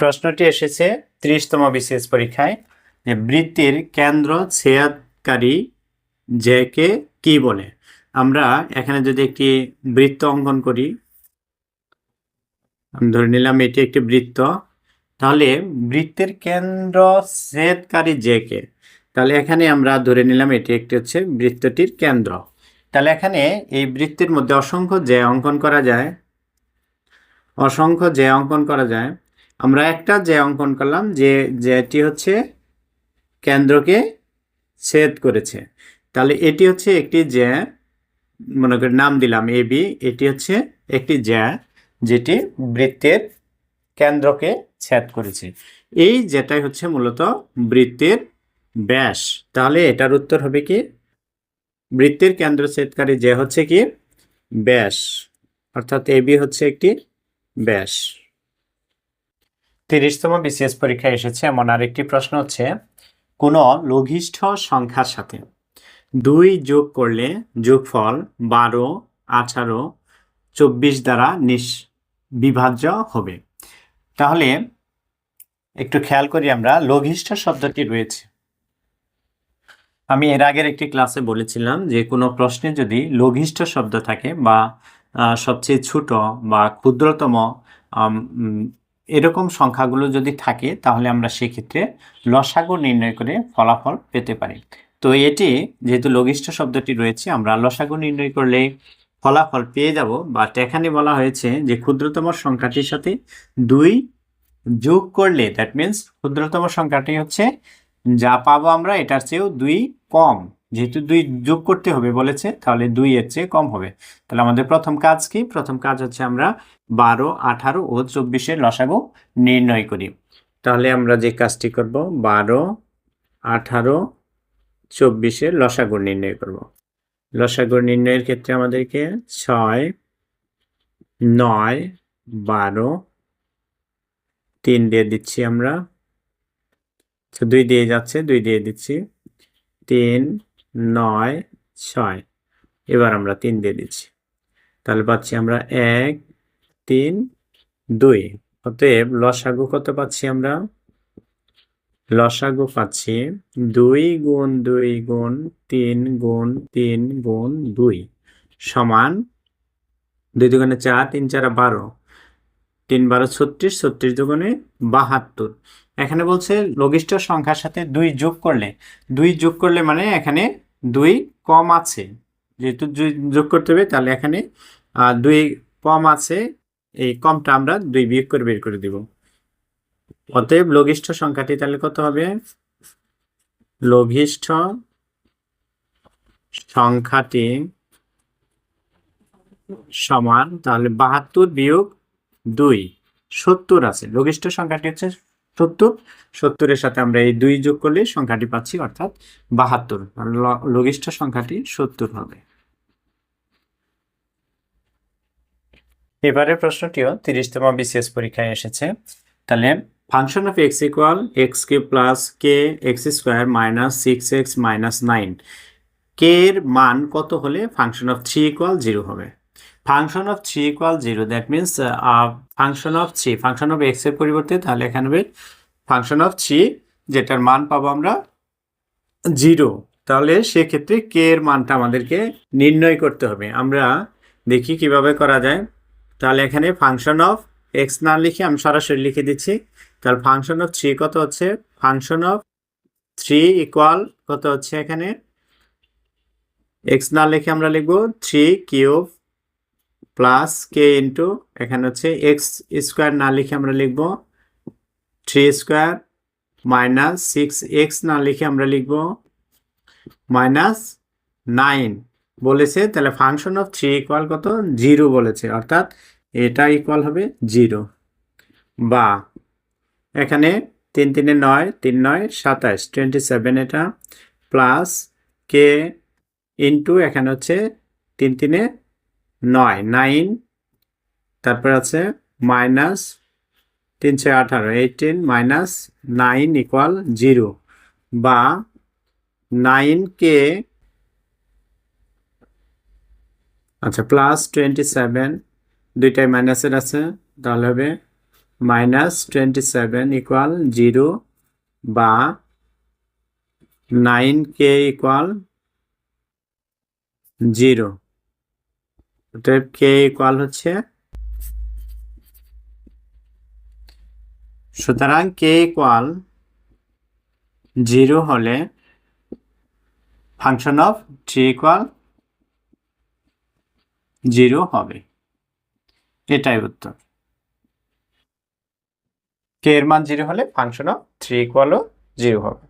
প্রশ্নটি এসেছে ত্রিশতম বিসিএস পরীক্ষায় যে বৃত্তির কেন্দ্র ছেদকারী জেকে কি বলে? আমরা এখানে যদি একটি বৃত্ত অঙ্কন করি, আমি ধরে নিলাম এটি একটি বৃত্ত, তাহলে বৃত্তের কেন্দ্র ছেদকারী জেকে তাহলে এখানে আমরা ধরে নিলাম এটি একটি হচ্ছে বৃত্তটির কেন্দ্র। তাহলে এখানে এই বৃত্তের মধ্যে অসংখ্য যে অঙ্কন করা যায়, অসংখ্য যে অঙ্কন করা যায়। আমরা একটা যে অঙ্কন করলাম, যে, যেটি হচ্ছে কেন্দ্রকে ছেদ করেছে। তাহলে এটি হচ্ছে একটি জ্যা মনে করি নাম দিলাম এ বি এটি হচ্ছে একটি জ্যা যেটি বৃত্তের কেন্দ্রকে ছেদ করেছে। এই যেটাই হচ্ছে মূলত বৃত্তের ব্যাস। তাহলে এটার উত্তর হবে কি? বৃত্তের কেন্দ্র ছেদকারী যে হচ্ছে কি? ব্যাস। অর্থাৎ এ বি হচ্ছে একটি ব্যাস। তিরিশতম বিসিএস পরীক্ষায় এসেছে। এমন আরেকটি প্রশ্ন হচ্ছে, কোনো লঘিষ্ঠ সংখ্যার সাথে দুই যোগ করলে যোগফল বারো, আঠারো, চব্বিশ দ্বারা নিস বিভাজ্য হবে। তাহলে একটু খেয়াল করি আমরা, লঘিষ্ঠ শব্দটি রয়েছে। আমি এর আগের একটি ক্লাসে বলেছিলাম যে, কোনো প্রশ্নে যদি লঘিষ্ঠ শব্দ থাকে বা সবচেয়ে ছোট বা ক্ষুদ্রতম এরকম সংখ্যাগুলো যদি থাকে, তাহলে আমরা সেক্ষেত্রে লসাগু নির্ণয় করে ফলাফল পেতে পারি। তো এটি যেহেতু লঘিষ্ঠ শব্দটি রয়েছে, আমরা লসাগু নির্ণয় করলে ফলাফল পেয়ে যাব বাট এখানে বলা হয়েছে যে ক্ষুদ্রতম সংখ্যাটির সাথে দুই যোগ করলে দ্যাট মিন্স ক্ষুদ্রতম সংখ্যাটি হচ্ছে, যা পাবো আমরা এটার চেয়েও দুই কম। যেহেতু দুই যোগ করতে হবে বলেছে, তাহলে দুই এর চেয়ে কম হবে। তাহলে আমাদের প্রথম কাজ কি? প্রথম কাজ হচ্ছে আমরা বারো, আঠারো ও চব্বিশের লসাগু নির্ণয় করি। তাহলে আমরা যে কাজটি করব, বারো, আঠারো, চব্বিশের লসাগু নির্ণয় করব। লসাগু নির্ণয়ের ক্ষেত্রে আমাদেরকে ছয়, নয়, বারো, তিন দিয়ে দিচ্ছি আমরা। দুই দিয়ে যাচ্ছে, দুই দিয়ে দিচ্ছি। তিন নয়, ছয়। এবার আমরা তিন দিয়ে দিচ্ছি। তাহলে পাচ্ছি আমরা এক, তিন, দুই। অতএব লসাগু কত পাচ্ছি আমরা? লসাগু পাচ্ছি দুই গুণ দুই গুণ তিন গুণ তিন গুণ দুই সমান দুই দুগুণে চার, তিন চারা বারো। তিন বারো ছত্রিশ ছত্রিশ দুগুণে বাহাত্তর। এখানে বলছে লঘিষ্ঠ সংখ্যার সাথে দুই যোগ করলে, দুই যোগ করলে মানে এখানে দুই কম আছে। যেহেতু যোগ করতে হবে, তাহলে এখানে দুই কম আছে, এই কমটা আমরা দুই বিয়োগ করে বের করে দিব। অতএব লঘিষ্ঠ সংখ্যাটি তাহলে কত হবে? লঘিষ্ঠ সংখ্যাটি সমান, তাহলে বাহাত্তর বিয়োগ দুই, সত্তর আছে। লঘিষ্ঠ সংখ্যাটি হচ্ছে সত্তর, সত্তরের সাথে আমরা এই দুই যোগ করলে সংখ্যাটি পাচ্ছি অর্থাৎ বাহাত্তর। লঘিষ্ঠ সংখ্যাটি সত্তর হবে। এবারে প্রশ্নটিও তিরিশতম বিসিএস পরীক্ষায় এসেছে। তাহলে function of X equal X K plus K X square minus six X minus nine. K এর মান কত হলে function of three equal zero হবে? Function of three equal zero that means function of three function of এক্সের পরিবর্তে তাহলে এখানে হবে ফাংশন অফ থ্রি যেটার মান পাবো আমরা জিরো তাহলে সেক্ষেত্রে কে এর মানটা আমাদেরকে নির্ণয় করতে হবে। আমরা দেখি কীভাবে করা যায়। তাহলে এখানে ফাংশন অফ এক্স না লিখে আমি সরাসরি লিখে দিচ্ছি। তাহলে ফাংশন অফ থ্রি কত হচ্ছে? ফাংশন অফ থ্রি ইকুয়াল কত হচ্ছে এখানে? এক্স না লিখে আমরা লিখব three cube plus K into এখানে হচ্ছে এক্স স্কোয়ার না লিখে আমরা লিখব three square minus six X না লিখে আমরা লিখব মাইনাস নাইন বলেছে, তাহলে ফাংশন অফ থ্রি ইকুয়াল কত? জিরো বলেছে, অর্থাৎ এটা ইকুয়াল হবে জিরো বা এখানে তিন তিনে নয়, তিন নয়, সাতাশ টোয়েন্টি সেভেন এটা প্লাস কে ইন্টু এখানে হচ্ছে তিন তিনে নয়, নাইন, তারপর আছে মাইনাস তিনশো আঠারো, eighteen minus nine equal zero বা নাইনকে আচ্ছা প্লাস টোয়েন্টি সেভেন দুইটাই মাইনাসের আছে, তাহলে হবে minus twenty seven equal zero বা নাইন কে ইকুয়াল জিরো। অতএব কে ইকুয়াল হচ্ছে। সুতরাং কে ইকুয়াল জিরো হলে function of three equal zero হবে। এটাই উত্তর। কে এর মান জিরো হলে ফাংশন অফ থ্রি ইকুয়ালও জিরো হবে।